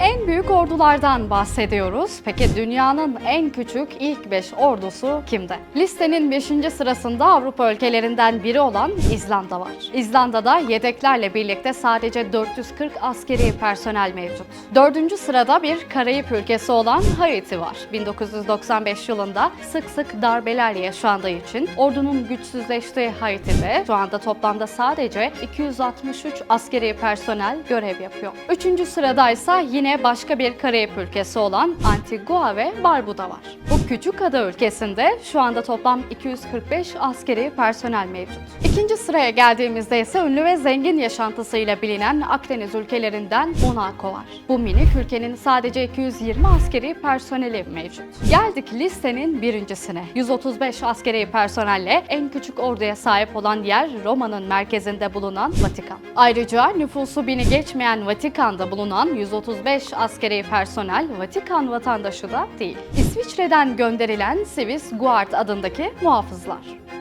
en büyük ordulardan bahsediyoruz. Peki dünyanın en küçük ilk 5 ordusu kimde? Listenin 5. sırasında Avrupa ülkelerinden biri olan İzlanda var. İzlanda'da yedeklerle birlikte sadece 440 askeri personel mevcut. 4. sırada bir Karayip ülkesi olan Haiti var. 1995 yılında sık sık darbeler yaşandığı için ordunun güçsüzleştiği Haiti'de şu anda toplamda sadece 263 askeri personel görev yapıyor. Üçüncü sırada ise yine başka bir Karayip ülkesi olan Antigua ve Barbuda var. Bu küçük ada ülkesinde şu anda toplam 245 askeri personel mevcut. İkinci sıraya geldiğimizde ise ünlü ve zengin yaşantısıyla bilinen Akdeniz ülkelerinden Monaco var. Bu minik ülkenin sadece 220 askeri personeli mevcut. Geldik listenin birincisine. 135 askeri personelle en küçük orduya sahip olan yer Roma'nın merkezinde bulunan Vatikan. Ayrıca nüfusu bini geçmeyen Vatikan'da bulunan 135 askeri personel Vatikan vatandaşı da değil. İsviçre'den gönderilen Swiss Guard adındaki muhafızlar.